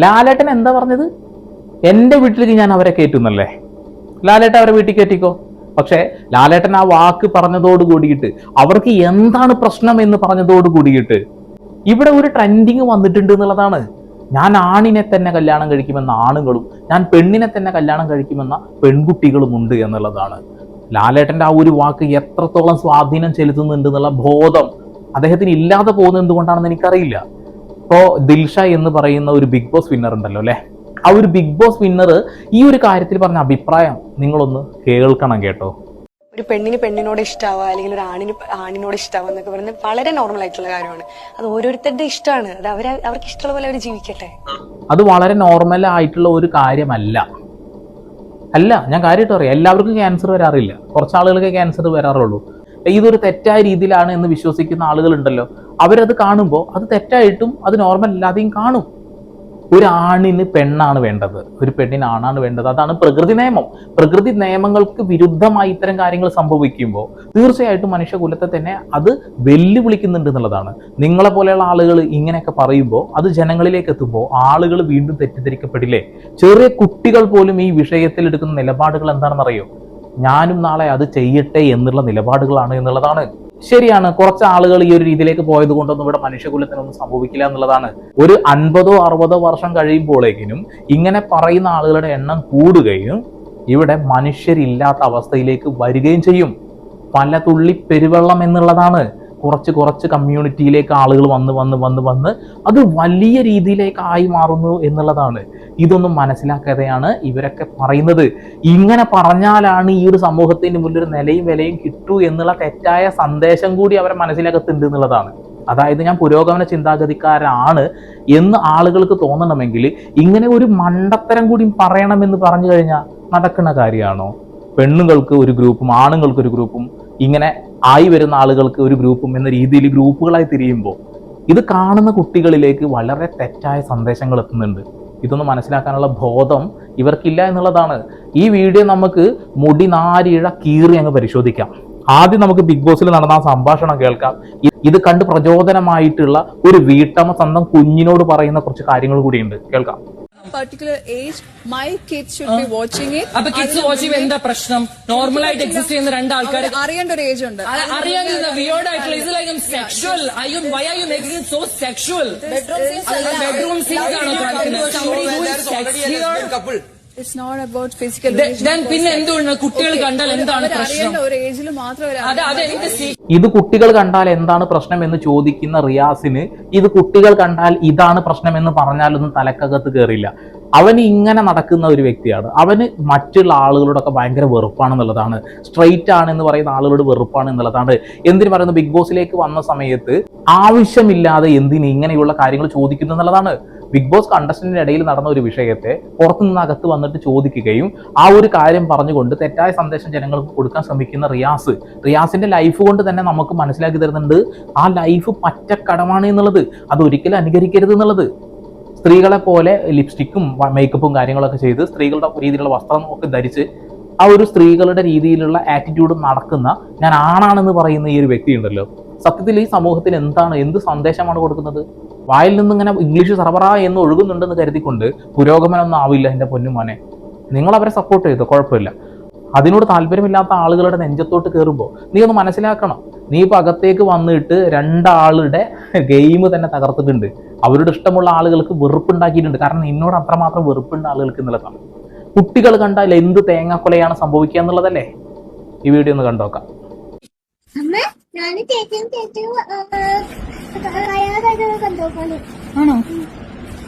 ലാലേട്ടൻ എന്താ പറഞ്ഞത്? എന്റെ വീട്ടിലേക്ക് ഞാൻ അവരെ കയറ്റുന്നല്ലേ? ലാലേട്ടൻ അവരെ വീട്ടിൽ കയറ്റിക്കോ. പക്ഷേ ലാലേട്ടൻ ആ വാക്ക് പറഞ്ഞതോട് കൂടിയിട്ട് അവർക്ക് എന്താണ് പ്രശ്നം എന്ന് പറഞ്ഞതോട് കൂടിയിട്ട് ഇവിടെ ഒരു ട്രെൻഡിങ് വന്നിട്ടുണ്ട് എന്നുള്ളതാണ്. ഞാൻ ആണിനെ തന്നെ കല്യാണം കഴിക്കുമെന്ന ആണുങ്ങളും ഞാൻ പെണ്ണിനെ തന്നെ കല്യാണം കഴിക്കുമെന്ന പെൺകുട്ടികളും ഉണ്ട് എന്നുള്ളതാണ്. ലാലേട്ടന്റെ ആ ഒരു വാക്ക് എത്രത്തോളം സ്വാധീനം ചെലുത്തുന്നുണ്ട് എന്നുള്ള ബോധം അദ്ദേഹത്തിന് ഇല്ലാതെ പോകുന്നത് എന്തുകൊണ്ടാണെന്ന് എനിക്കറിയില്ല. ഇപ്പോ ദിൽഷ എന്ന് പറയുന്ന ഒരു ബിഗ് ബോസ് വിന്നർ ഉണ്ടല്ലോ അല്ലേ? ആ ഒരു ബിഗ് ബോസ് വിന്നർ ഈ ഒരു കാര്യത്തിൽ പറഞ്ഞ അഭിപ്രായം നിങ്ങളൊന്ന് കേൾക്കണം കേട്ടോ. ഒരു പെണ്ണിന് പെണ്ണിനോട് ഇഷ്ടാവുക അല്ലെങ്കിൽ ഒരു ആണിന് ആണിനോട് ഇഷ്ടാവുക എന്നൊക്കെ പറയുന്നത് വളരെ നോർമൽ ആയിട്ടുള്ള കാര്യമാണ്. അത് ഓരോരുത്തരുടെ ഇഷ്ടമാണ്. അത് അവർ അവർക്ക് ഇഷ്ടമുള്ള പോലെ അവർ ജീവിക്കട്ടെ. അത് വളരെ നോർമൽ ആയിട്ടുള്ള ഒരു കാര്യമല്ല. അല്ല ഞാൻ കാര്യമായിട്ട് പറയാം. എല്ലാവർക്കും ക്യാൻസർ വരാറില്ല. കുറച്ച് ആളുകൾക്ക് ക്യാൻസർ വരാറുള്ളൂ. ഇതൊരു തെറ്റായ രീതിയിലാണ് എന്ന് വിശ്വസിക്കുന്ന ആളുകളുണ്ടല്ലോ. അവരത് കാണുമ്പോൾ അത് തെറ്റായിട്ടും അത് നോർമൽ അല്ലാതെയും കാണും. ഒരു പെണ്ണാണ് വേണ്ടത്. ഒരു പെണ്ണിന് ആണാണ് വേണ്ടത്. അതാണ് പ്രകൃതി നിയമം. പ്രകൃതി നിയമങ്ങൾക്ക് വിരുദ്ധമായി ഇത്തരം കാര്യങ്ങൾ സംഭവിക്കുമ്പോൾ തീർച്ചയായിട്ടും മനുഷ്യകുലത്തെ തന്നെ അത് വെല്ലുവിളിക്കുന്നുണ്ട് എന്നുള്ളതാണ്. നിങ്ങളെ പോലെയുള്ള ആളുകൾ ഇങ്ങനെയൊക്കെ പറയുമ്പോൾ അത് ജനങ്ങളിലേക്ക് എത്തുമ്പോൾ ആളുകൾ വീണ്ടും തെറ്റിദ്ധരിക്കപ്പെടില്ലേ? ചെറിയ കുട്ടികൾ പോലും ഈ വിഷയത്തിൽ എടുക്കുന്ന നിലപാടുകൾ എന്താണെന്നറിയോ? ഞാനും നാളെ അത് ചെയ്യട്ടെ എന്നുള്ള നിലപാടുകളാണ് എന്നുള്ളതാണ്. ശരിയാണ് കുറച്ച് ആളുകൾ ഈ ഒരു രീതിയിലേക്ക് പോയത് കൊണ്ടൊന്നും ഇവിടെ മനുഷ്യകുലത്തിനൊന്നും സംഭവിക്കില്ല എന്നുള്ളതാണ്. ഒരു അൻപതോ അറുപതോ വർഷം കഴിയുമ്പോഴേക്കിനും ഇങ്ങനെ പറയുന്ന ആളുകളുടെ എണ്ണം കൂടുകയും ഇവിടെ മനുഷ്യരില്ലാത്ത അവസ്ഥയിലേക്ക് വരികയും ചെയ്യും. പല തുള്ളി പെരുവെള്ളം എന്നുള്ളതാണ്. കുറച്ച് കുറച്ച് കമ്മ്യൂണിറ്റിയിലേക്ക് ആളുകൾ വന്ന് വന്ന് വന്ന് വന്ന് അത് വലിയ രീതിയിലേക്ക് ആയി മാറുന്നു എന്നുള്ളതാണ്. ഇതൊന്നും മനസ്സിലാക്കാതെയാണ് ഇവരൊക്കെ പറയുന്നത്. ഇങ്ങനെ പറഞ്ഞാലാണ് ഈ ഒരു സമൂഹത്തിന് മുന്നിൽ നിലയും വിലയും കിട്ടൂ എന്നുള്ള തെറ്റായ സന്ദേശം കൂടി അവരെ മനസ്സിലാക്കത്തുണ്ട് എന്നുള്ളതാണ്. അതായത് ഞാൻ പുരോഗമന ചിന്താഗതിക്കാരാണ് എന്ന് ആളുകൾക്ക് തോന്നണമെങ്കിൽ ഇങ്ങനെ ഒരു മണ്ടത്തരം കൂടി പറയണമെന്ന് പറഞ്ഞു കഴിഞ്ഞാൽ നടക്കുന്ന കാര്യമാണോ? പെണ്ണുങ്ങൾക്ക് ഒരു ഗ്രൂപ്പും ആണുങ്ങൾക്ക് ഒരു ഗ്രൂപ്പും ഇങ്ങനെ ആയി വരുന്ന ആളുകൾക്ക് ഒരു ഗ്രൂപ്പും എന്ന രീതിയിൽ ഗ്രൂപ്പുകളായി തിരിയുമ്പോൾ ഇത് കാണുന്ന കുട്ടികളിലേക്ക് വളരെ തെറ്റായ സന്ദേശങ്ങൾ എത്തുന്നുണ്ട്. ഇതൊന്ന് മനസ്സിലാക്കാനുള്ള ബോധം ഇവർക്കില്ല എന്നുള്ളതാണ്. ഈ വീഡിയോ നമുക്ക് മുടി നാരിഴ കീറി അങ്ങ് പരിശോധിക്കാം. ആദ്യം നമുക്ക് ബിഗ് ബോസിൽ നടന്ന സംഭാഷണം കേൾക്കാം. ഇത് കണ്ട് പ്രചോദനമായിട്ടുള്ള ഒരു വീട്ടമ്മ സ്വന്തം കുഞ്ഞിനോട് പറയുന്ന കുറച്ച് കാര്യങ്ങൾ കൂടിയുണ്ട്. കേൾക്കാം. Particular age, my kids should be watching it. അപ്പൊ കിഡ്സ് വാച്ച് എന്താ പ്രശ്നം? നോർമൽ ആയിട്ട് എക്സിസ്റ്റ് ചെയ്യുന്ന രണ്ട് ആൾക്കാർ അവർ അറിയേണ്ട ഒരു ഏജ് ഉണ്ട്. അറിയാൻ വിയേർഡ് ആയിട്ടുള്ള ഇത് like sexual I you why are you making so sexual bedroom scenes ആണോ കാണിക്കുന്നത്? It's not about physical Then- then പിന്നെ എന്തുകൊണ്ട് കുട്ടികൾ കണ്ടാൽ എന്താണ് പ്രശ്നം? ഒരു ഏജിൽ മാത്രം ഇത് കുട്ടികൾ കണ്ടാൽ എന്താണ് പ്രശ്നം എന്ന് ചോദിക്കുന്ന റിയാസിന് ഇത് കുട്ടികൾ കണ്ടാൽ ഇതാണ് പ്രശ്നം എന്ന് പറഞ്ഞാലൊന്നും തലക്കകത്ത് കയറില്ല അവന് ഇങ്ങനെ നടക്കുന്ന ഒരു വ്യക്തിയാണ്. അവന് മറ്റുള്ള ആളുകളോടൊക്കെ ഭയങ്കര വെറുപ്പാണെന്നുള്ളതാണ്. സ്ട്രെയിറ്റ് ആണ് എന്ന് പറയുന്ന ആളുകളോട് വെറുപ്പാണ് എന്നുള്ളതാണ്. എന്തിനു പറയുന്നത് ബിഗ് ബോസിലേക്ക് വന്ന സമയത്ത് ആവശ്യമില്ലാതെ എന്തിന് ഇങ്ങനെയുള്ള കാര്യങ്ങൾ ചോദിക്കുന്നു എന്നുള്ളതാണ്. ബിഗ് ബോസ് കണ്ടസ്റ്റന്റിന് ഇടയിൽ നടന്ന ഒരു വിഷയത്തെ പുറത്തുനിന്ന് അകത്ത് വന്നിട്ട് ചോദിക്കുകയും ആ ഒരു കാര്യം പറഞ്ഞുകൊണ്ട് തെറ്റായ സന്ദേശം ജനങ്ങൾക്ക് കൊടുക്കാൻ ശ്രമിക്കുന്ന റിയാസ്. റിയാസിന്റെ ലൈഫ് കൊണ്ട് തന്നെ നമുക്ക് മനസ്സിലാക്കി തരുന്നുണ്ട് ആ ലൈഫ് പറ്റക്കടമാണ് എന്നുള്ളത്. അത് ഒരിക്കലും അനുകരിക്കരുത് എന്നുള്ളത്. സ്ത്രീകളെ പോലെ ലിപ്സ്റ്റിക്കും മേക്കപ്പും കാര്യങ്ങളൊക്കെ ചെയ്ത് സ്ത്രീകളുടെ രീതിയിലുള്ള വസ്ത്രം ഒക്കെ ധരിച്ച് ആ ഒരു സ്ത്രീകളുടെ രീതിയിലുള്ള ആറ്റിറ്റ്യൂഡ് നടക്കുന്ന ഞാൻ ആണാണെന്ന് പറയുന്ന ഈ ഒരു വ്യക്തി ഉണ്ടല്ലോ സത്യത്തിൽ ഈ സമൂഹത്തിന് എന്താണ് എന്ത് സന്ദേശമാണ് കൊടുക്കുന്നത്? വായിൽ നിന്ന് ഇങ്ങനെ ഇംഗ്ലീഷ് സർവറ എന്ന് ഒഴുകുന്നുണ്ടെന്ന് കരുതിക്കൊണ്ട് പുരോഗമനമൊന്നും ആവില്ല എന്റെ പൊന്നുമോനെ നിങ്ങൾ അവരെ സപ്പോർട്ട് ചെയ്തു? കുഴപ്പമില്ല. അതിനോട് താല്പര്യമില്ലാത്ത ആളുകളുടെ നെഞ്ചത്തോട്ട് കയറുമ്പോൾ നീ ഒന്ന് മനസ്സിലാക്കണം. നീ ഇപ്പോൾ അകത്തേക്ക് വന്നിട്ട് രണ്ടാളുടെ ഗെയിം തന്നെ തകർത്തിട്ടുണ്ട്. അവരുടെ ഇഷ്ടമുള്ള ആളുകൾക്ക് വെറുപ്പുണ്ടാക്കിയിട്ടുണ്ട്. കാരണം നിന്നോട് അത്രമാത്രം വെറുപ്പുണ്ട് ആളുകൾക്ക് എന്നുള്ളതാണ്. കുട്ടികൾ കണ്ടാൽ എന്ത് തേങ്ങാക്കൊലയാണ് സംഭവിക്കുക എന്നുള്ളതല്ലേ? ഈ വീഡിയോ ഒന്ന് കണ്ടോക്കാം. ആണോ?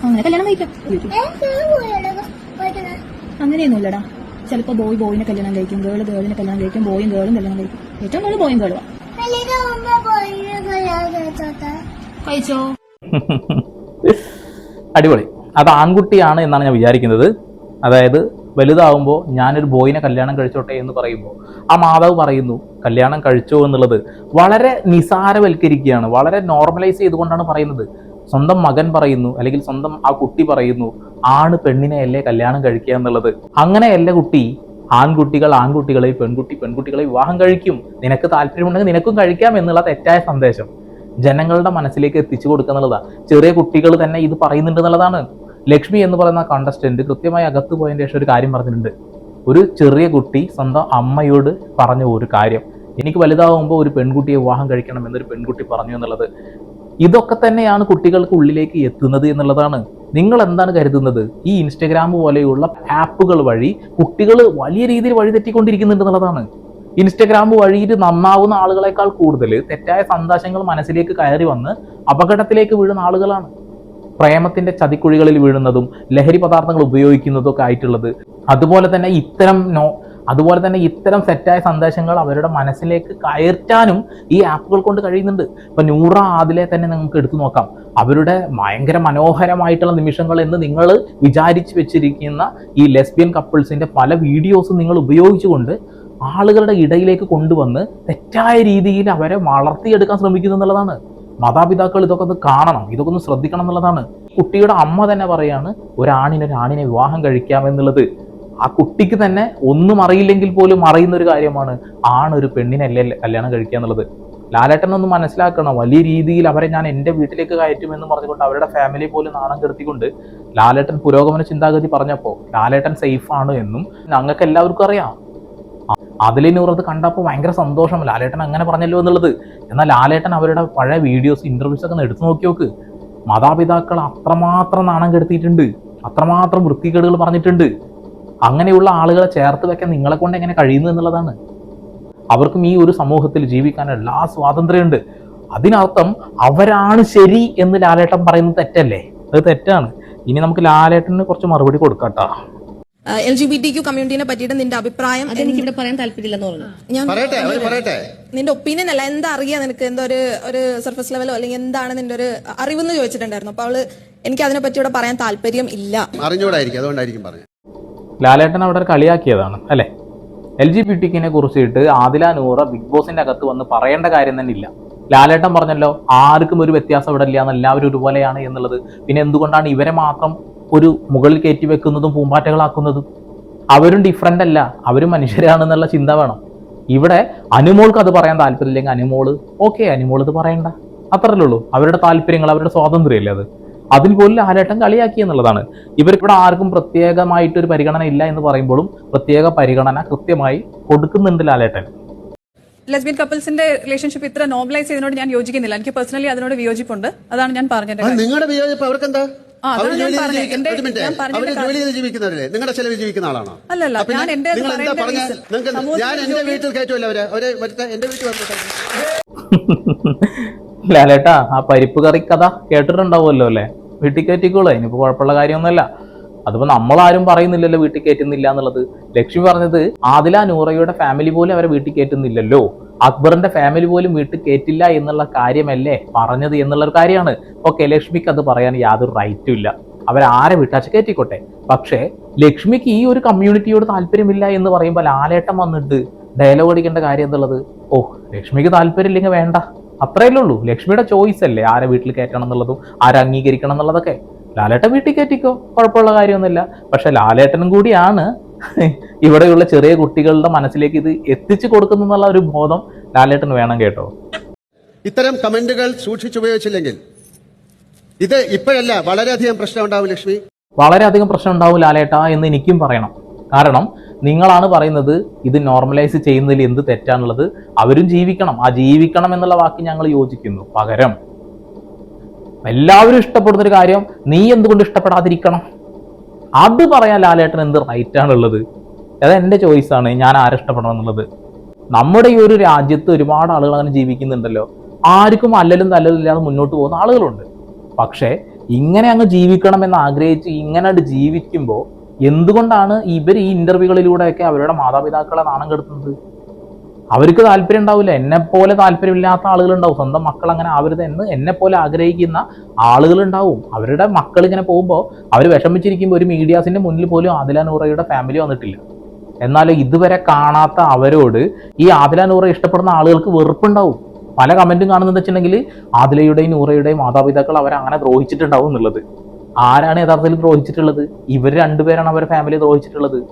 അങ്ങനെ കല്യാണം കഴിക്കാം. അങ്ങനെയൊന്നുമില്ലടാ. ചിലപ്പോ ബോയ് ബോയിനെ കല്യാണം കഴിക്കും ഗേൾ ഗേളിനെ കല്യാണം കഴിക്കും ബോയും ഗേളും കല്യാണം കഴിക്കും. ഏറ്റവും കൂടുതൽ ബോയും ഗേളുവാ കഴിച്ചോ? അടിപൊളി. അത് ആൺകുട്ടിയാണ് എന്നാണ് ഞാൻ വിചാരിക്കുന്നത്. അതായത് വലുതാവുമ്പോൾ ഞാനൊരു ബോയിനെ കല്യാണം കഴിച്ചോട്ടെ എന്ന് പറയുമ്പോൾ ആ മാതാവ് പറയുന്നു കല്യാണം കഴിച്ചോ എന്നുള്ളത് വളരെ നിസാരവൽക്കരിക്കുകയാണ് വളരെ നോർമലൈസ് ചെയ്തുകൊണ്ടാണ് പറയുന്നത്. സ്വന്തം മകൻ പറയുന്നു അല്ലെങ്കിൽ സ്വന്തം ആ കുട്ടി പറയുന്നു ആണ് പെണ്ണിനെ അല്ലേ കല്യാണം കഴിക്കുക എന്നുള്ളത്. അങ്ങനെയല്ല കുട്ടി ആൺകുട്ടികൾ ആൺകുട്ടികളെ പെൺകുട്ടി പെൺകുട്ടികളെ വിവാഹം കഴിക്കും. നിനക്ക് താല്പര്യമുണ്ടെങ്കിൽ നിനക്കും കഴിക്കാം എന്നുള്ള തെറ്റായ സന്ദേശം. ജനങ്ങളുടെ മനസ്സിലേക്ക് എത്തിച്ചു കൊടുക്കുക എന്നുള്ളതാണ് ചെറിയ കുട്ടികൾ തന്നെ ഇത് പറയുന്നുണ്ട് എന്നുള്ളതാണ്. ലക്ഷ്മി എന്ന് പറയുന്ന കണ്ടസ്റ്റന്റ് കൃത്യമായി അകത്ത് പോയതിന് ശേഷം ഒരു കാര്യം പറഞ്ഞിട്ടുണ്ട്. ഒരു ചെറിയ കുട്ടി സ്വന്തം അമ്മയോട് പറഞ്ഞ ഒരു കാര്യം. എനിക്ക് വലുതാവുമ്പോൾ ഒരു പെൺകുട്ടിയെ വിവാഹം കഴിക്കണം എന്നൊരു പെൺകുട്ടി പറഞ്ഞു എന്നുള്ളത്. ഇതൊക്കെ തന്നെയാണ് കുട്ടികൾക്ക് ഉള്ളിലേക്ക് എത്തുന്നത് എന്നുള്ളതാണ്. നിങ്ങൾ എന്താണ് കരുതുന്നത്? ഈ ഇൻസ്റ്റഗ്രാം പോലെയുള്ള ആപ്പുകൾ വഴി കുട്ടികൾ വലിയ രീതിയിൽ വഴിതെറ്റിക്കൊണ്ടിരിക്കുന്നുണ്ട് എന്നുള്ളതാണ്. ഇൻസ്റ്റഗ്രാം വഴിയിൽ നന്നാവുന്ന ആളുകളെക്കാൾ കൂടുതൽ തെറ്റായ സന്ദേശങ്ങൾ മനസ്സിലേക്ക് കയറി വന്ന് അപകടത്തിലേക്ക് വീഴുന്ന ആളുകളാണ്. പ്രേമത്തിന്റെ ചതിക്കുഴികളിൽ വീഴുന്നതും ലഹരി പദാർത്ഥങ്ങൾ ഉപയോഗിക്കുന്നതും ഒക്കെ ആയിട്ടുള്ളത്. അതുപോലെ തന്നെ ഇത്തരം നോ അതുപോലെ തന്നെ ഇത്തരം സെറ്റായ സന്ദേശങ്ങൾ അവരുടെ മനസ്സിലേക്ക് കയറ്റാനും ഈ ആപ്പുകൾ കൊണ്ട് കഴിയുന്നുണ്ട്. ഇപ്പൊ നൂറ ആദിലെ തന്നെ നിങ്ങൾക്ക് എടുത്തു നോക്കാം. അവരുടെ ഭയങ്കര മനോഹരമായിട്ടുള്ള നിമിഷങ്ങൾ എന്ന് നിങ്ങൾ വിചാരിച്ചു വെച്ചിരിക്കുന്ന ഈ ലെസ്ബിയൻ കപ്പിൾസിന്റെ പല വീഡിയോസും നിങ്ങൾ ഉപയോഗിച്ചുകൊണ്ട് ആളുകളുടെ ഇടയിലേക്ക് കൊണ്ടുവന്ന് തെറ്റായ രീതിയിൽ അവരെ വളർത്തിയെടുക്കാൻ ശ്രമിക്കുന്നു എന്നുള്ളതാണ്. മാതാപിതാക്കൾ ഇതൊക്കെ ഒന്ന് കാണണം ഇതൊക്കെ ഒന്ന് ശ്രദ്ധിക്കണം എന്നുള്ളതാണ്. കുട്ടിയുടെ അമ്മ തന്നെ പറയാണ് ഒരാണിന് ഒരാണിനെ വിവാഹം കഴിക്കാം എന്നുള്ളത്. ആ കുട്ടിക്ക് തന്നെ ഒന്നും അറിയില്ലെങ്കിൽ പോലും അറിയുന്ന ഒരു കാര്യമാണ് ആണൊരു പെണ്ണിനല്ലേ കല്യാണം കഴിക്കുക എന്നുള്ളത്. ലാലേട്ടൻ ഒന്ന് മനസ്സിലാക്കണം വലിയ രീതിയിൽ അവരെ ഞാൻ എന്റെ വീട്ടിലേക്ക് കയറ്റുമെന്ന് പറഞ്ഞുകൊണ്ട് അവരുടെ ഫാമിലി പോലും നാണം കെടുത്തിക്കൊണ്ട് ലാലേട്ടൻ പുരോഗമന ചിന്താഗതി പറഞ്ഞപ്പോൾ ലാലേട്ടൻ സേഫാണ് എന്നും ഞങ്ങൾക്ക് എല്ലാവർക്കും അറിയാം. അതിലെ അത് കണ്ടപ്പോൾ ഭയങ്കര സന്തോഷം ലാലേട്ടൻ അങ്ങനെ പറഞ്ഞല്ലോ എന്നുള്ളത്. എന്നാൽ ലാലേട്ടൻ അവരുടെ പഴയ വീഡിയോസ് ഇന്റർവ്യൂസ് ഒക്കെ എടുത്തു നോക്കി നോക്ക്. മാതാപിതാക്കൾ അത്രമാത്രം നാണം കെടുത്തിയിട്ടുണ്ട്. അത്രമാത്രം വൃത്തികേടുകൾ പറഞ്ഞിട്ടുണ്ട്. അങ്ങനെയുള്ള ആളുകളെ ചേർത്ത് വെക്കാൻ നിങ്ങളെ കൊണ്ട് എങ്ങനെ കഴിയുന്നു എന്നുള്ളതാണ്. അവർക്കും ഈ ഒരു സമൂഹത്തിൽ ജീവിക്കാൻ എല്ലാ സ്വാതന്ത്ര്യമുണ്ട്. അതിനർത്ഥം അവരാണ് ശരി എന്ന് ലാലേട്ടൻ പറയുന്നത് തെറ്റല്ലേ? അത് തെറ്റാണ്. ഇനി നമുക്ക് ലാലേട്ടന് കുറച്ച് മറുപടി കൊടുക്കാട്ടോ. L G B T Q കമ്മ്യൂണിറ്റിനെ പറ്റിയിട്ട് നിന്റെ അഭിപ്രായം എനിക്ക് ഇവിടെ പറയാൻ താല്പര്യമില്ലെന്ന് പറഞ്ഞു ഞാൻ പറയട്ടെ അവർ പറയട്ടെ. നിന്റെ ഒപ്പീനിയൻ അല്ല എന്താ അറിയാ നിനക്ക്? എന്തോ ഒരു ഒരു സർഫസ് ലെവലോ അല്ലെങ്കിൽ എന്താണ് നിന്റെ ഒരു അറിവെന്ന് ചോദിച്ചിട്ടുണ്ടായിരുന്നു. അപ്പൊ അവൾ എനിക്ക് അതിനെ പറ്റി ഇവിടെ പറയാൻ താല്പര്യം ഇല്ല. അറിഞ്ഞൂടായിരിക്കും അതുകൊണ്ടായിരിക്കും പറഞ്ഞു ലാലേട്ടൻ അവിടെ കളിയാക്കിയതാണ് അല്ലെ? എൽ ജി ബി ടിക്കിനെ കുറിച്ചിട്ട് ആദില നൂറ ബിഗ് ബോസിന്റെ അകത്ത് വന്ന് പറയേണ്ട കാര്യം തന്നെ ഇല്ല. ലാലേട്ടൻ പറഞ്ഞല്ലോ ആർക്കും ഒരു വ്യത്യാസം ഇവിടെ ഇല്ല എന്ന് എല്ലാവരും ഒരുപോലെയാണ് എന്നുള്ളത്. പിന്നെ എന്തുകൊണ്ടാണ് ഇവരെ മാത്രം ഒരു മുകളിൽ കയറ്റി വെക്കുന്നതും പൂമ്പാറ്റകളാക്കുന്നതും അവരും ഡിഫറെന്റ് അല്ല അവരും മനുഷ്യരാണെന്നുള്ള ചിന്ത വേണം. ഇവിടെ അനുമോൾക്ക് അത് പറയാൻ താല്പര്യമില്ലെങ്കിൽ അനുമോൾ ഓക്കെ അനുമോൾ ഇത് പറയണ്ട. അത്രല്ലേ ഉള്ളൂ. അവരുടെ താല്പര്യങ്ങൾ അവരുടെ സ്വാതന്ത്ര്യമല്ലേ അത്? അതിൽ പോലും ലാലേട്ടൻ കളിയാക്കി എന്നുള്ളതാണ്. ഇവർക്കിവിടെ ആർക്കും പ്രത്യേകമായിട്ടൊരു പരിഗണന ഇല്ല എന്ന് പറയുമ്പോഴും പ്രത്യേക പരിഗണന കൃത്യമായി കൊടുക്കുന്നുണ്ട് ലാലേട്ടൻ. ലെസ്ബിയൻ കപ്പിൾസിന്റെ റിലേഷൻഷിപ്പ് ഇത്ര നോർമലൈസ് ചെയ്തതിനോട് ഞാൻ യോജിക്കുന്നില്ല. എനിക്ക് പേഴ്സണലി അതിനോട് വിയോജിപ്പുണ്ട്. അതാണ് ഞാൻ പറഞ്ഞത് നിങ്ങളുടെ വിയോജിപ്പ് അവർക്കെന്താ? ഞാൻ ജോലി ചെയ്ത് ജീവിക്കുന്ന- ഒരു മിനിറ്റ്. ജോലി ചെയ്ത് ജീവിക്കുന്നവരല്ലേ? നിങ്ങളുടെ ചെലവ് ജീവിക്കുന്ന ആളാണോ? അല്ലല്ല, അപ്പൊ ഞാൻ എന്റെ നിങ്ങൾ എന്താ പറഞ്ഞ നിങ്ങൾക്ക് ഞാൻ എന്റെ വീട്ടിൽ കയറ്റുമല്ലോ അവരെ? അവരെ വരുത്ത എന്റെ വീട്ടിൽ വന്നിട്ട് ലാലേട്ടാ ആ പരിപ്പ് കറി കഥ കേട്ടിട്ടുണ്ടാവുമല്ലോ അല്ലേ? വീട്ടിൽ കയറ്റിക്കോളൂ. ഇനിയിപ്പോ കുഴപ്പമുള്ള കാര്യമൊന്നുമല്ല. അതിപ്പോ നമ്മളാരും പറയുന്നില്ലല്ലോ വീട്ടിൽ കയറ്റുന്നില്ല എന്നുള്ളത്. ലക്ഷ്മി പറഞ്ഞത് ആദില നൂറയുടെ ഫാമിലി പോലും അവരെ വീട്ടിൽ കയറ്റുന്നില്ലല്ലോ. അക്ബറിന്റെ ഫാമിലി പോലും വീട്ടിൽ കയറ്റില്ല എന്നുള്ള കാര്യമല്ലേ പറഞ്ഞത് എന്നുള്ള ഒരു കാര്യമാണ്. ഓക്കെ ലക്ഷ്മിക്ക് അത് പറയാൻ യാതൊരു റൈറ്റും ഇല്ല. അവരാരെ വിട്ടാച്ച് കയറ്റിക്കോട്ടെ പക്ഷേ ലക്ഷ്മിക്ക് ഈ ഒരു കമ്മ്യൂണിറ്റിയോട് താല്പര്യമില്ല എന്ന് പറയുമ്പോൾ ലാലേട്ടം വന്നിട്ട് ഡയലോഗ് അടിക്കേണ്ട കാര്യം എന്നുള്ളത് ഓ ലക്ഷ്മിക്ക് താല്പര്യമില്ലെങ്കിൽ വേണ്ട. അത്രയല്ലേ ഉള്ളൂ. ലക്ഷ്മിയുടെ ചോയ്സ് അല്ലേ ആരെ വീട്ടിൽ കയറ്റണം എന്നുള്ളതും ആരെ അംഗീകരിക്കണം എന്നുള്ളതൊക്കെ. ലാലേട്ടൻ വീട്ടിൽ കയറ്റിക്കോ? കുഴപ്പമുള്ള കാര്യമൊന്നുമില്ല. പക്ഷെ ലാലേട്ടനും കൂടിയാണ് ഇവിടെയുള്ള ചെറിയ കുട്ടികളുടെ മനസ്സിലേക്ക് ഇത് എത്തിച്ചു കൊടുക്കുന്നു എന്നുള്ള ഒരു ബോധം ലാലേട്ടന് വേണം കേട്ടോ. ഇത്തരം കമന്റുകൾ സൂക്ഷിച്ചുപയോഗിച്ചില്ലെങ്കിൽ ഇത് ഇപ്പോഴല്ല വളരെയധികം പ്രശ്നം ഉണ്ടാവും ലക്ഷ്മി. വളരെയധികം പ്രശ്നം ഉണ്ടാവും ലാലേട്ട എന്ന് എനിക്കും പറയണം. കാരണം നിങ്ങളാണ് പറയുന്നത് ഇത് നോർമലൈസ് ചെയ്യുന്നതിൽ എന്ത് തെറ്റാണുള്ളത് അവരും ജീവിക്കണം. ആ ജീവിക്കണം എന്നുള്ള വാക്ക് ഞങ്ങൾ യോജിക്കുന്നു. പകരം. എല്ലാവരും ഇഷ്ടപ്പെടുന്നൊരു കാര്യം നീ എന്തുകൊണ്ട് ഇഷ്ടപ്പെടാതിരിക്കണം? അത് പറയാൻ ലാലേട്ടൻ എന്ത് റൈറ്റ് ആണുള്ളത്? അത് എന്റെ ചോയ്സാണ് ഞാൻ ആരെ ഇഷ്ടപ്പെടണം എന്നുള്ളത്. നമ്മുടെ ഈ ഒരു രാജ്യത്ത് ഒരുപാട് ആളുകൾ അങ്ങനെ ജീവിക്കുന്നുണ്ടല്ലോ. ആർക്കും അല്ലലും തല്ലലും ഇല്ലാതെ മുന്നോട്ട് പോകുന്ന ആളുകളുണ്ട്. പക്ഷേ ഇങ്ങനെ അങ്ങ് ജീവിക്കണം എന്ന് ആഗ്രഹിച്ച് ഇങ്ങനെ ജീവിക്കുമ്പോൾ എന്തുകൊണ്ടാണ് ഇവർ ഈ ഇന്റർവ്യൂകളിലൂടെയൊക്കെ അവരുടെ മാതാപിതാക്കളെ നാണം കെടുത്തുന്നത്? അവർക്ക് താല്പര്യം ഉണ്ടാവില്ല. എന്നെപ്പോലെ പോലെ താല്പര്യമില്ലാത്ത ആളുകളുണ്ടാവും. സ്വന്തം മക്കൾ അങ്ങനെ ആവരുത് എന്ന് എന്നെ പോലെ ആഗ്രഹിക്കുന്ന ആളുകളുണ്ടാവും അവരുടെ മക്കൾ ഇങ്ങനെ പോകുമ്പോൾ അവർ വിഷമിച്ചിരിക്കുമ്പോൾ ഒരു മീഡിയാസിന്റെ മുന്നിൽ പോലും ആദില നൂറയുടെ ഫാമിലി വന്നിട്ടില്ല. എന്നാൽ ഇതുവരെ കാണാത്ത അവരോട് ഈ ആദില നൂറ ഇഷ്ടപ്പെടുന്ന ആളുകൾക്ക് വെറുപ്പുണ്ടാവും. പല കമന്റും കാണുന്നത് വെച്ചിട്ടുണ്ടെങ്കിൽ ആദിലയുടെയും നൂറയുടെയും മാതാപിതാക്കൾ അവരെ അങ്ങനെ ദ്രോഹിച്ചിട്ടുണ്ടാവും എന്നുള്ളത്. ആരാണ് യഥാർത്ഥത്തിൽ ദ്രോഹിച്ചിട്ടുള്ളത്? ഇവർ രണ്ടുപേരാണ് അവരുടെ ഫാമിലി ദ്രോഹിച്ചിട്ടുള്ളത്.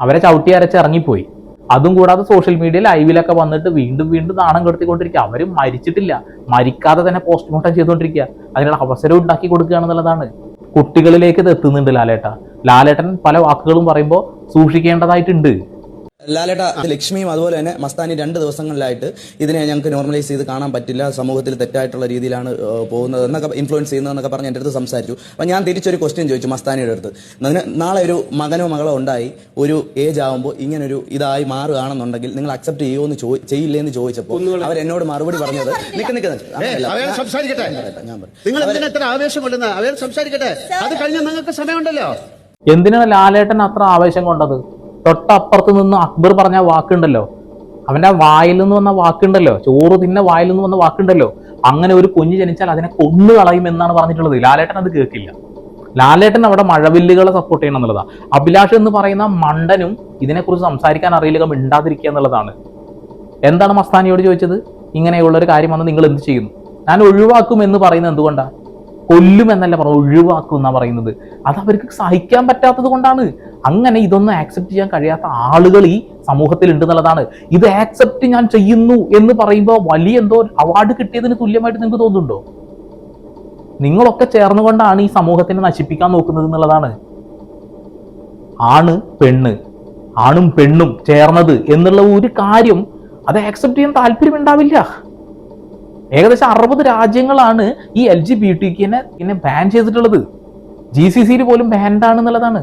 അവരെ ചവിട്ടി അരച്ച് ഇറങ്ങിപ്പോയി. അതും കൂടാതെ സോഷ്യൽ മീഡിയ ലൈവിലൊക്കെ വന്നിട്ട് വീണ്ടും വീണ്ടും നാണം കെടുത്തിക്കൊണ്ടിരിക്കുക. അവർ മരിച്ചിട്ടില്ല. മരിക്കാതെ തന്നെ പോസ്റ്റ്മോർട്ടം ചെയ്തുകൊണ്ടിരിക്കുക. അതിനുള്ള അവസരം ഉണ്ടാക്കി കൊടുക്കുക എന്നുള്ളതാണ്. കുട്ടികളിലേക്ക് ഇത് എത്തുന്നുണ്ട് ലാലേട്ട. ലാലേട്ടൻ പല വാക്കുകളും പറയുമ്പോൾ സൂക്ഷിക്കേണ്ടതായിട്ടുണ്ട്. ലാലേട്ട ലക്ഷ്മിയും അതുപോലെ തന്നെ മസ്താനി രണ്ട് ദിവസങ്ങളിലായിട്ട് ഇതിനെ ഞങ്ങൾക്ക് നോർമലൈസ് ചെയ്ത് കാണാൻ പറ്റില്ല. സമൂഹത്തിൽ തെറ്റായിട്ടുള്ള രീതിയിലാണ് പോകുന്നത് എന്നൊക്കെ ഇൻഫ്ലുവൻസ് ചെയ്യുന്നതെന്നൊക്കെ പറഞ്ഞ് എന്റെ അടുത്ത് സംസാരിച്ചു. അപ്പം ഞാൻ തിരിച്ചൊരു ക്വസ്റ്റ്യൻ ചോദിച്ചു മസ്താനിയുടെ അടുത്ത്. നാളെ ഒരു മകനോ മകളോ ഉണ്ടായി ഒരു ഏജ് ആകുമ്പോൾ ഇങ്ങനൊരു ഇതായി മാറുകയാണെന്നുണ്ടെങ്കിൽ നിങ്ങൾ അക്സെപ്റ്റ് ചെയ്യുമോ എന്ന് ചോ ചെയ്യില്ലേ എന്ന് ചോദിച്ചപ്പോൾ അവർ എന്നോട് മറുപടി പറഞ്ഞത്. അവർ ഞാൻ- സംസാരിക്കട്ടെ. നിങ്ങൾ എന്തിനാ എത്ര ആവേശം കൊള്ളുന്ന അവർ സംസാരിക്കട്ടെ. അത് കഴിഞ്ഞ് നിങ്ങൾക്ക് സമയമുണ്ടല്ലോ. എന്തിനാണ് ലാലേട്ടൻ അത്ര ആവേശം കൊണ്ടത്? തൊട്ടപ്പുറത്ത് നിന്ന് അക്ബർ പറഞ്ഞ വാക്കുണ്ടല്ലോ. അവന്റെ വായിൽ നിന്ന് വന്ന വാക്കുണ്ടല്ലോ. ചോറ് തിന്ന വായിൽ നിന്ന് വന്ന വാക്കുണ്ടല്ലോ. അങ്ങനെ ഒരു കുഞ്ഞ് ജനിച്ചാൽ അതിനെ കൊന്നു കളയും എന്നാണ് പറഞ്ഞിട്ടുള്ളത്. ലാലേട്ടൻ അത് കേൾക്കില്ല. ലാലേട്ടൻ അവിടെ മഴവില്ലുകളെ സപ്പോർട്ട് ചെയ്യണം എന്നുള്ളതാണ് അഭിലാഷ് എന്ന് പറയുന്ന മണ്ടനും ഇതിനെക്കുറിച്ച് സംസാരിക്കാൻ അറിയില്ല മിണ്ടാതിരിക്കുക എന്നുള്ളതാണ്. എന്താണ് മസ്താനിയോട് ചോദിച്ചത്? ഇങ്ങനെയുള്ളൊരു കാര്യം വന്ന് നിങ്ങൾ എന്ത് ചെയ്യുന്നു? ഞാൻ ഒഴിവാക്കും എന്ന് പറയുന്നത് എന്തുകൊണ്ടാണ് കൊല്ലും എന്നല്ല പറഞ്ഞു ഒഴിവാക്കും എന്നാ പറയുന്നത്. അത് അവർക്ക് സഹിക്കാൻ പറ്റാത്തത് കൊണ്ടാണ്. അങ്ങനെ ഇതൊന്നും ആക്സെപ്റ്റ് ചെയ്യാൻ കഴിയാത്ത ആളുകൾ ഈ സമൂഹത്തിൽ ഉണ്ട് എന്നുള്ളതാണ്. ഇത് ആക്സെപ്റ്റ് ഞാൻ ചെയ്യുന്നു എന്ന് പറയുമ്പോൾ വലിയ എന്തോ അവാർഡ് കിട്ടിയതിന് തുല്യമായിട്ട് നിങ്ങൾക്ക് തോന്നുന്നുണ്ടോ? നിങ്ങളൊക്കെ ചേർന്നുകൊണ്ടാണ് ഈ സമൂഹത്തിനെ നശിപ്പിക്കാൻ നോക്കുന്നത് എന്നുള്ളതാണ്. ആണ് പെണ്ണ്. ആണും പെണ്ണും ചേർന്നത് എന്നുള്ള ഒരു കാര്യം അത് ആക്സെപ്റ്റ് ചെയ്യാൻ താല്പര്യം ഉണ്ടാവില്ല ഏകദേശം അറുപത് രാജ്യങ്ങളാണ് ഈ എൽ ജി ബി ടിക്കിനെ പിന്നെ ബാൻ ചെയ്തിട്ടുള്ളത് ജി സി സിയിൽ പോലും ബാൻഡാണെന്നുള്ളതാണ്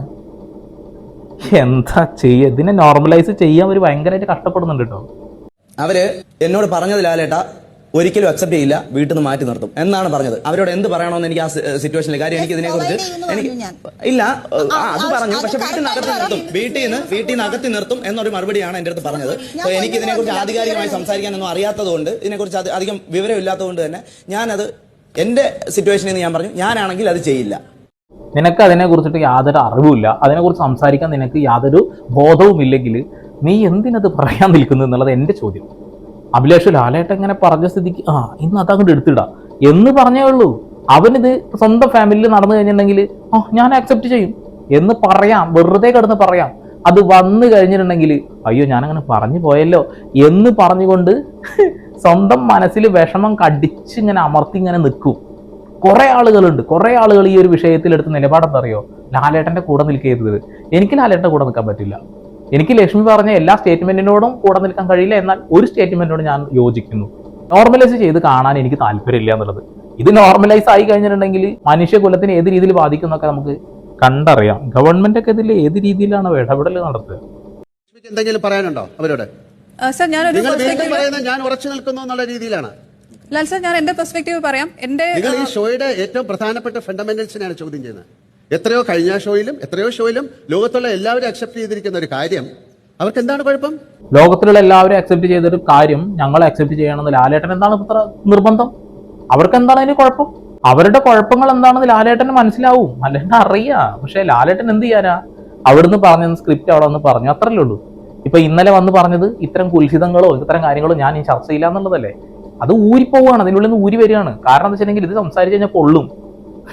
എന്താ ചെയ്യുക ഇതിനെ നോർമലൈസ് ചെയ്യാൻ അവർ ഭയങ്കരമായിട്ട് കഷ്ടപ്പെടുന്നുണ്ട് കേട്ടോ അവർ എന്നോട് പറഞ്ഞത് ലാലേട്ട ഒരിക്കലും അക്സെപ്റ്റ് ചെയ്യില്ല വീട്ടിൽ നിന്ന് മാറ്റി നിർത്തും. എന്നാണ് പറഞ്ഞത്. അവരോട് എന്ത് പറയണമെന്ന് എനിക്ക് ആ സിറ്റുവേഷനിൽ കാര്യം എനിക്ക് ഇതിനെ കുറിച്ച് എനിക്ക് ഇല്ല ആ, അത് പറഞ്ഞു. പക്ഷെ വീട്ടിൽ നിന്ന് അകത്ത് നിർത്തും. വീട്ടിൽ നിന്ന് വീട്ടിൽ നിന്ന് അകത്തി നിർത്തും എന്നൊരു മറുപടിയാണ് എന്റെ അടുത്ത് പറഞ്ഞത്. അപ്പൊ എനിക്ക് ഇതിനെക്കുറിച്ച് ആധികാരികമായി സംസാരിക്കാനൊന്നും അറിയാത്തതുകൊണ്ട് ഇതിനെക്കുറിച്ച് അത് അധികം വിവരമില്ലാത്തതുകൊണ്ട് തന്നെ ഞാനത് എന്റെ സിറ്റുവേഷനിൽ നിന്ന് ഞാൻ പറഞ്ഞു ഞാനാണെങ്കിൽ അത് ചെയ്യില്ല. നിനക്ക് അതിനെ കുറിച്ചിട്ട് യാതൊരു അറിവുമില്ല. അതിനെക്കുറിച്ച് സംസാരിക്കാൻ നിനക്ക് യാതൊരു ബോധവും ഇല്ലെങ്കിൽ നീ എന്തിനത് പറയാൻ നിൽക്കുന്നു എന്നുള്ളത് എന്റെ ചോദ്യം. അഭിലാഷ് ലാലേട്ടൻ ഇങ്ങനെ പറഞ്ഞ സ്ഥിതിക്ക് ആ ഇന്ന് അതങ്ങോട്ട് എടുത്തിടാം. എന്ന് പറഞ്ഞേ ഉള്ളൂ. അവനിത് സ്വന്തം ഫാമിലിയിൽ നടന്നു കഴിഞ്ഞിട്ടുണ്ടെങ്കിൽ ആ ഞാൻ ആക്സെപ്റ്റ് ചെയ്യും. എന്ന് പറയാം. വെറുതെ കിടന്ന് പറയാം. അത് വന്നു കഴിഞ്ഞിട്ടുണ്ടെങ്കിൽ അയ്യോ ഞാനങ്ങനെ പറഞ്ഞു പോയല്ലോ. എന്ന് പറഞ്ഞുകൊണ്ട് സ്വന്തം മനസ്സിൽ വിഷമം കടിച്ച് ഇങ്ങനെ അമർത്തി ഇങ്ങനെ നിൽക്കും. കുറേ ആളുകളുണ്ട്. കുറേ ആളുകൾ ഈ ഒരു വിഷയത്തിൽ എടുത്ത നിലപാടെന്താ അറിയോ? ലാലേട്ടന്റെ കൂടെ നിൽക്കരുത്. എനിക്ക് ലാലേട്ടന്റെ കൂടെ നിൽക്കാൻ പറ്റില്ല. എനിക്ക് ലക്ഷ്മി പറഞ്ഞ എല്ലാ സ്റ്റേറ്റ്മെന്റിനോടും കൂടെ നിൽക്കാൻ കഴിയില്ല എന്നാൽ ഒരു സ്റ്റേറ്റ്മെന്റിനോട് ഞാൻ യോജിക്കുന്നു. നോർമലൈസ് ചെയ്ത് കാണാൻ എനിക്ക് താല്പര്യമില്ല എന്നുള്ളത്. ഇത് നോർമലൈസ് ആയി കഴിഞ്ഞിട്ടുണ്ടെങ്കിൽ മനുഷ്യകുലത്തിന് ഏത് രീതിയിൽ ബാധിക്കുന്നൊക്കെ നമുക്ക് കണ്ടറിയാം. ഗവൺമെന്റ് ഒക്കെ ഇതിൽ ഏത് രീതിയിലാണ് ഇടപെടൽ നടത്തുക? ലക്ഷ്മിക്ക് എന്തെങ്കിലും പറയാനുണ്ടോ അവരോട്? സർ ഞാനൊരു ഞാൻ ഉറച്ചു നിൽക്കുന്നു എന്നുള്ള രീതിയിലാണ്. ലാൽ സർ ഞാൻ എന്റെ പെർസ്പെക്റ്റീവ് പറയാം. എന്റെ ഈ ഷോയുടെ ഏറ്റവും പ്രധാനപ്പെട്ട ഫണ്ടമെന്റൽസിനെയാണ് ചോദ്യം ചെയ്യുന്നത്. എത്രയോ കഴിഞ്ഞ ഷോയിലും എത്രയോ ഷോയിലും ലോകത്തുള്ള എല്ലാവരും അക്സെപ്റ്റ് ചെയ്തിരിക്കുന്ന ഒരു കാര്യം. അവർക്ക് എന്താണ് കുഴപ്പം? ലോകത്തിലുള്ള എല്ലാവരും അക്സെപ്റ്റ് ചെയ്തൊരു കാര്യം ഞങ്ങൾ അക്സെപ്റ്റ് ചെയ്യണമെന്ന് ലാലേട്ടൻ എന്താണ് ഇത്ര നിർബന്ധം? അവർക്ക് എന്താണ് അതിന് കുഴപ്പം? അവരുടെ കുഴപ്പങ്ങൾ എന്താണെന്ന് ലാലേട്ടന് മനസ്സിലാവും. ലാലേട്ടൻ അറിയാം. പക്ഷെ ലാലേട്ടൻ എന്ത് ചെയ്യാനാ? അവിടുന്ന് പറഞ്ഞ സ്ക്രിപ്റ്റ് അവിടെ വന്ന് പറഞ്ഞു. അത്രല്ലേ ഉള്ളൂ. ഇപ്പൊ ഇന്നലെ വന്ന് പറഞ്ഞത് ഇത്തരം കുൽസിതങ്ങളോ ഇത്തരം കാര്യങ്ങളോ ഞാൻ ഈ ചർച്ച ചെയ്യില്ല എന്നുള്ളതല്ലേ? അത് ഊരിപ്പോവാണ്. അതിനുള്ളിൽ നിന്ന് ഊരി വരികയാണ്. കാരണം എന്താ വെച്ചിട്ടുണ്ടെങ്കിൽ ഇത് സംസാരിച്ച് കഴിഞ്ഞാൽ കൊള്ളും.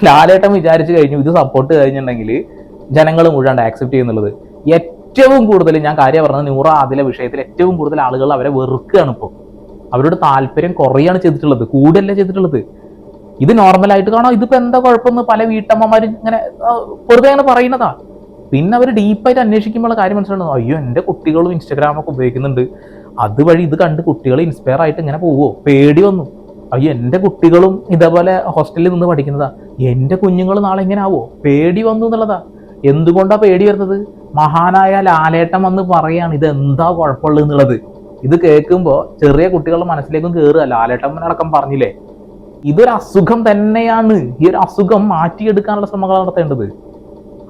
ലാലേട്ടൻ വിചാരിച്ചു കഴിഞ്ഞു ഇത് സപ്പോർട്ട് കഴിഞ്ഞിട്ടുണ്ടെങ്കിൽ ജനങ്ങൾ മുഴുവൻ ആക്സെപ്റ്റ് ചെയ്യുന്നുള്ളത്. ഏറ്റവും കൂടുതൽ ഞാൻ കാര്യം പറഞ്ഞത് നൂറ അതിലെ വിഷയത്തിൽ ഏറ്റവും കൂടുതൽ ആളുകൾ അവരെ വെറുക്കുകയാണ് ഇപ്പോൾ അവരോട് താല്പര്യം കുറയാണ് ചെയ്തിട്ടുള്ളത് കൂടല്ല ചെയ്തിട്ടുള്ളത്. ഇത് നോർമലായിട്ട് കാണാം? ഇതിപ്പോ എന്താ കുഴപ്പമെന്ന് പല വീട്ടമ്മമാരും ഇങ്ങനെ വെറുതെ അങ്ങനെ പറയുന്നതാ. പിന്നെ അവർ ഡീപ്പായിട്ട് അന്വേഷിക്കുമ്പോൾ കാര്യം മനസ്സിലാവുന്നത് അയ്യോ എന്റെ കുട്ടികളും ഇൻസ്റ്റാഗ്രാമൊക്കെ ഉപയോഗിക്കുന്നുണ്ട്. അതുവഴി ഇത് കണ്ട് കുട്ടികൾ ഇൻസ്പയർ ആയിട്ട് ഇങ്ങനെ പോവോ? പേടി വന്നു. അയ്യോ എന്റെ കുട്ടികളും ഇതേപോലെ ഹോസ്റ്റലിൽ നിന്ന് പഠിക്കുന്നതാ. എന്റെ കുഞ്ഞുങ്ങൾ നാളെ ഇങ്ങനെ ആവോ പേടി വന്നു എന്നുള്ളതാ. എന്തുകൊണ്ടാണ് പേടി വരുന്നത്? മഹാനായ ലാലേട്ടൻ വന്ന് പറയാണ് ഇത് എന്താ കുഴപ്പമുള്ളത് എന്നുള്ളത്? ഇത് കേൾക്കുമ്പോൾ ചെറിയ കുട്ടികളുടെ മനസ്സിലേക്കും കയറുക ലാലേട്ടമ്മനടക്കം പറഞ്ഞില്ലേ? ഇതൊരു അസുഖം തന്നെയാണ്. ഈ ഒരു അസുഖം മാറ്റിയെടുക്കാനുള്ള ശ്രമങ്ങൾ നടത്തേണ്ടത്.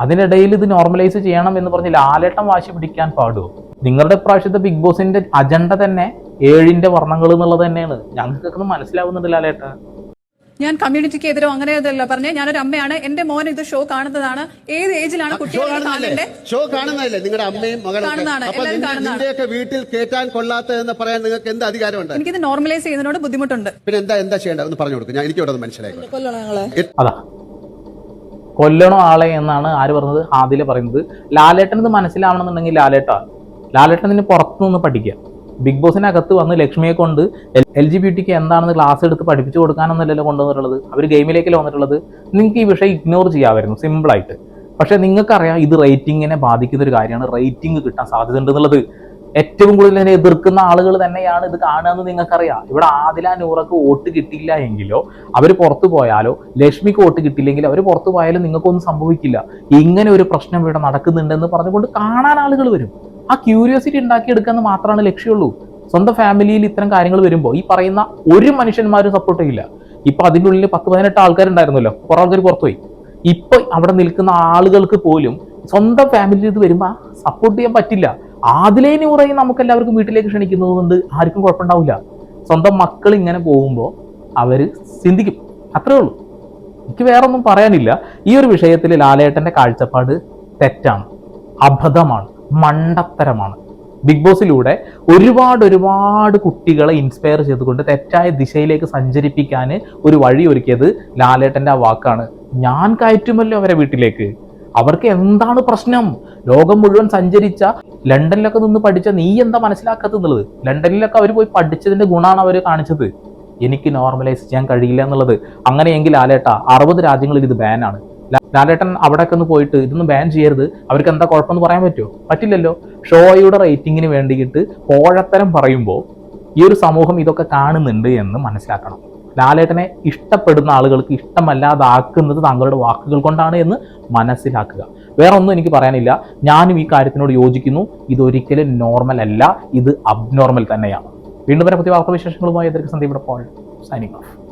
അതിനിടയിൽ ഇത് നോർമലൈസ് ചെയ്യണം എന്ന് പറഞ്ഞ് ലാലേട്ടം വാശി പിടിക്കാൻ പാടുമോ നിങ്ങളുടെ പ്രാവശ്യത്തെ ബിഗ് ബോസിന്റെ അജണ്ട തന്നെ ഏഴിന്റെ വർണങ്ങൾ എന്നുള്ളത് തന്നെയാണ്. ഞങ്ങൾക്കൊക്കെ മനസ്സിലാവുന്നുണ്ട് ലാലേട്ട ഞാൻ കമ്മ്യൂണിറ്റിക്ക് എതിരോ അങ്ങനെ ഇതല്ല പറഞ്ഞേ. ഞാനൊരു അമ്മയാണ്. എന്റെ മോൻ ഇത് ഷോ കാണുന്നതാണ്. ഏത് ഏജിലാണ് കാണുന്നതല്ലേ? ഷോ കാണുന്നതല്ലേ? നിങ്ങളുടെ അമ്മയും മകളും വീട്ടിൽ കേട്ടാൻ കൊള്ളാത്തതെന്ന് പറയാൻ നിങ്ങൾക്ക് എന്ത് അധികാരമുണ്ട്? എനിക്കിത് നോർമലൈസ് ചെയ്യുന്നതിനോട് ബുദ്ധിമുട്ടുണ്ട്. പിന്നെ എന്താ എന്താ ചെയ്യേണ്ടത്? ഒന്ന് പറഞ്ഞു കൊടുക്കും. ഞാൻ എനിക്ക് ഇവിടെ മനസ്സിലായി അതാ. കൊല്ലണോ ആളെ എന്നാണ് ആര് പറഞ്ഞത്? ആദില പറയുന്നത്. ലാലേട്ടൻ ഇത് മനസ്സിലാവണമെന്നുണ്ടെങ്കിൽ ലാലേട്ട. ലാലേട്ടൻ ഇതിന് പുറത്തു നിന്ന് പഠിക്കുക. ബിഗ് ബോസിനകത്ത് വന്ന് ലക്ഷ്മിയെ കൊണ്ട് എൽ ജി ബി ടിക്ക് എന്താണെന്ന് ക്ലാസ് എടുത്ത് പഠിപ്പിച്ചു കൊടുക്കാനൊന്നല്ലല്ലോ കൊണ്ടുവന്നിട്ടുള്ളത്. അവർ ഗെയിമിലേക്കല്ലേ വന്നിട്ടുള്ളത്. നിങ്ങൾക്ക് ഈ വിഷയം ഇഗ്നോർ ചെയ്യാമായിരുന്നു സിമ്പിളായിട്ട് പക്ഷേ നിങ്ങൾക്കറിയാം ഇത് റേറ്റിങ്ങിനെ ബാധിക്കുന്ന ഒരു കാര്യമാണ്. റേറ്റിംഗ് കിട്ടാൻ സാധ്യത ഉണ്ടെന്നുള്ളത് ഏറ്റവും കൂടുതൽ ഇതിനെ എതിർക്കുന്ന ആളുകൾ തന്നെയാണ് ഇത് കാണുകയെന്ന് നിങ്ങൾക്കറിയാം. ഇവിടെ ആദില നൂറക്ക് വോട്ട് കിട്ടിയില്ല എങ്കിലോ അവർ പുറത്തു പോയാലോ ലക്ഷ്മിക്ക് വോട്ട് കിട്ടിയില്ലെങ്കിലോ അവർ പുറത്തു പോയാലും നിങ്ങൾക്കൊന്നും സംഭവിക്കില്ല. ഇങ്ങനെ ഒരു പ്രശ്നം ഇവിടെ നടക്കുന്നുണ്ടെന്ന് പറഞ്ഞുകൊണ്ട് കാണാൻ ആളുകൾ വരും. ആ ക്യൂരിയോസിറ്റി ഉണ്ടാക്കിയെടുക്കാന്ന് മാത്രമാണ് ലക്ഷ്യമുള്ളൂ സ്വന്തം ഫാമിലിയിൽ ഇത്തരം കാര്യങ്ങൾ വരുമ്പോൾ ഈ പറയുന്ന ഒരു മനുഷ്യന്മാരും സപ്പോർട്ട് ചെയ്യില്ല. ഇപ്പൊ അതിന്റെ ഉള്ളിൽ പത്ത് പതിനെട്ട് ആൾക്കാരുണ്ടായിരുന്നല്ലോ. കുറെ ആൾക്കാർ പുറത്തുപോയി. ഇപ്പൊ അവിടെ നിൽക്കുന്ന ആളുകൾക്ക് പോലും സ്വന്തം ഫാമിലിയിൽ ഇത് വരുമ്പോൾ സപ്പോർട്ട് ചെയ്യാൻ പറ്റില്ല. ആദിലേ നൂറയും നമുക്ക് എല്ലാവർക്കും വീട്ടിലേക്ക് ക്ഷണിക്കുന്നത് കൊണ്ട് ആർക്കും കുഴപ്പമുണ്ടാവില്ല. സ്വന്തം മക്കൾ ഇങ്ങനെ പോകുമ്പോൾ അവർ ചിന്തിക്കും. അത്രേ ഉള്ളൂ. എനിക്ക് വേറെ ഒന്നും പറയാനില്ല. ഈ ഒരു വിഷയത്തിൽ ലാലേട്ടന്റെ കാഴ്ചപ്പാട് തെറ്റാണ്. അബദ്ധമാണ്. മണ്ടത്തരമാണ്. ബിഗ് ബോസിലൂടെ ഒരുപാട് ഒരുപാട് കുട്ടികളെ ഇൻസ്പയർ ചെയ്തുകൊണ്ട് തെറ്റായ ദിശയിലേക്ക് സഞ്ചരിപ്പിക്കാൻ ഒരു വഴി ഒരുക്കിയത് ലാലേട്ടന്റെ ആ വാക്കാണ്. ഞാൻ കയറ്റുമല്ലോ അവരെ വീട്ടിലേക്ക്. അവർക്ക് എന്താണ് പ്രശ്നം? ലോകം മുഴുവൻ സഞ്ചരിച്ച ലണ്ടനിലൊക്കെ നിന്ന് പഠിച്ച നീ എന്താ മനസ്സിലാക്കാത്തുള്ളത് ലണ്ടനിലൊക്കെ അവർ പോയി പഠിച്ചതിന്റെ ഗുണമാണ് അവർ കാണിച്ചത്. എനിക്ക് നോർമലൈസ് ചെയ്യാൻ കഴിയില്ല എന്നുള്ളത്. അങ്ങനെയെങ്കിൽ ആലേട്ട അറുപത് രാജ്യങ്ങളിൽ ഇത് ബാനാണ് ലാലേട്ടൻ അവിടെയൊക്കെ ഒന്ന് പോയിട്ട് ഇതൊന്നും ബാൻ ചെയ്യരുത്. അവർക്ക് എന്താ കുഴപ്പമെന്ന് പറയാൻ പറ്റുമോ? പറ്റില്ലല്ലോ. ഷോയുടെ റേറ്റിങ്ങിന് വേണ്ടിയിട്ട് പോഴത്തരം പറയുമ്പോൾ ഈ ഒരു സമൂഹം ഇതൊക്കെ കാണുന്നുണ്ട് എന്ന് മനസ്സിലാക്കണം. ലാലേട്ടനെ ഇഷ്ടപ്പെടുന്ന ആളുകൾക്ക് ഇഷ്ടമല്ലാതാക്കുന്നത് താങ്കളുടെ വാക്കുകൾ കൊണ്ടാണ് എന്ന് മനസ്സിലാക്കുക. വേറെ ഒന്നും എനിക്ക് പറയാനില്ല. ഞാനും ഈ കാര്യത്തിനോട് യോജിക്കുന്നു. ഇതൊരിക്കലും നോർമൽ അല്ല. ഇത് അബ്നോർമൽ തന്നെയാണ്. വീണ്ടും വരെ പുതിയ വാർത്താവിശേഷങ്ങളുമായി. എതിർക്ക് സന്ദീപ് പോൾ സൈനിങ് ഓഫ്